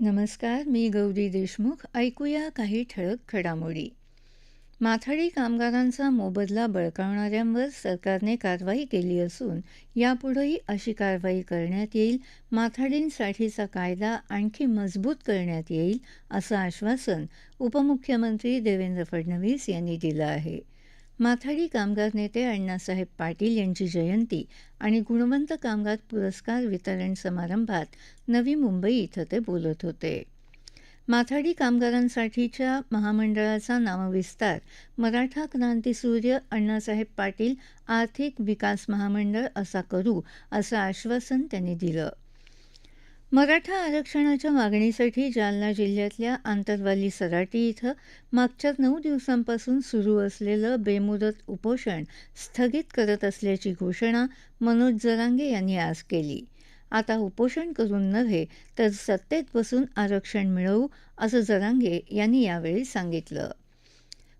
नमस्कार मी गौरी देशमुख. ऐकूया काही ठळक घडामोडी. माथाडी कामगारांचा मोबदला बळकावणाऱ्यांवर सरकारने कारवाई केली असून यापुढेही अशी कारवाई करण्यात येईल माथाडींसाठीचा कायदा आणखी मजबूत करण्यात येईल असं आश्वासन उपमुख्यमंत्री देवेंद्र फडणवीस यांनी दिलं आहे. माथाडी कामगार नेते अण्णासाहेब पाटील यांची जयंती आणि गुणवंत कामगार पुरस्कार वितरण समारंभात नवी मुंबई इथं ते बोलत होते. माथाडी कामगारांसाठीच्या महामंडळाचा नामविस्तार मराठा क्रांतीसूर्य अण्णासाहेब पाटील आर्थिक विकास महामंडळ असा करू असं आश्वासन त्यांनी दिलं. मराठा आरक्षणाच्या मागणीसाठी जालना जिल्ह्यातल्या आंतरवाली सराटी इथं मागच्या नऊ दिवसांपासून सुरू असलेलं बेमुदत उपोषण स्थगित करत असल्याची घोषणा मनोज जरांगे यांनी आज केली. आता उपोषण करून नव्हे तर सत्तेत बसून आरक्षण मिळवू असं जरांगे यांनी यावेळी सांगितलं.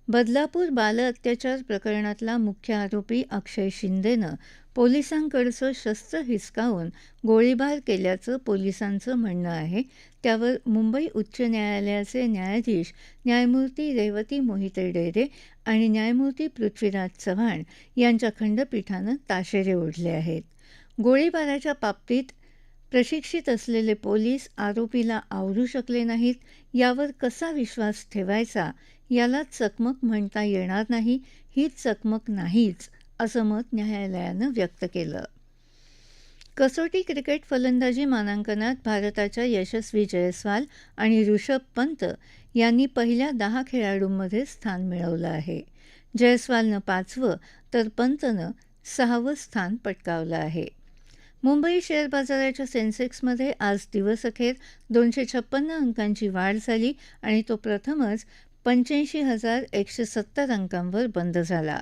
बदलापूर बाल अत्याचार प्रकरणातला मुख्य आरोपी अक्षय शिंदेनं पोलिसांकडचं शस्त्र हिसकावून गोळीबार केल्याचं पोलिसांचं म्हणणं आहे. त्यावर मुंबई उच्च न्यायालयाचे न्यायाधीश न्यायमूर्ती रेवती मोहिते डेरे आणि न्यायमूर्ती पृथ्वीराज चव्हाण यांच्या खंडपीठानं ताशेरे ओढले आहेत. गोळीबाराच्या बाबतीत प्रशिक्षित असलेले पोलीस आरोपीला आवरू शकले नाहीत यावर कसा विश्वास ठेवायचा याला चकमक म्हणता येणार नाही ही चकमक नाहीच असं मत न्यायालयानं व्यक्त केलं. कसोटी क्रिकेट फलंदाजी मानांकनात भारताच्या यशस्वी जयस्वाल आणि ऋषभ पंत यांनी पहिल्या दहा खेळाडूंमध्ये स्थान मिळवलं आहे. जयस्वालनं पाचवं तर पंतनं सहावं स्थान पटकावलं आहे. मुंबई शेअर बाजाराच्या सेन्सेक्समध्ये आज दिवसअखेर दोनशे छप्पन्न अंकांची वाढ झाली आणि तो प्रथमच पंच्याऐंशी हजार एकशे सत्तर अंकांवर बंद झाला.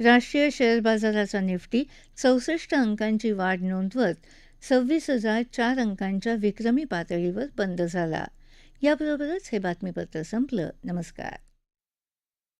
राष्ट्रीय शेअर बाजाराचा निफ्टी चौसष्ट अंकांची वाढ नोंदवत सव्वीस हजार चार अंकांच्या विक्रमी पातळीवर बंद झाला. याबरोबरच हे बातमीपत्र संपलं. नमस्कार.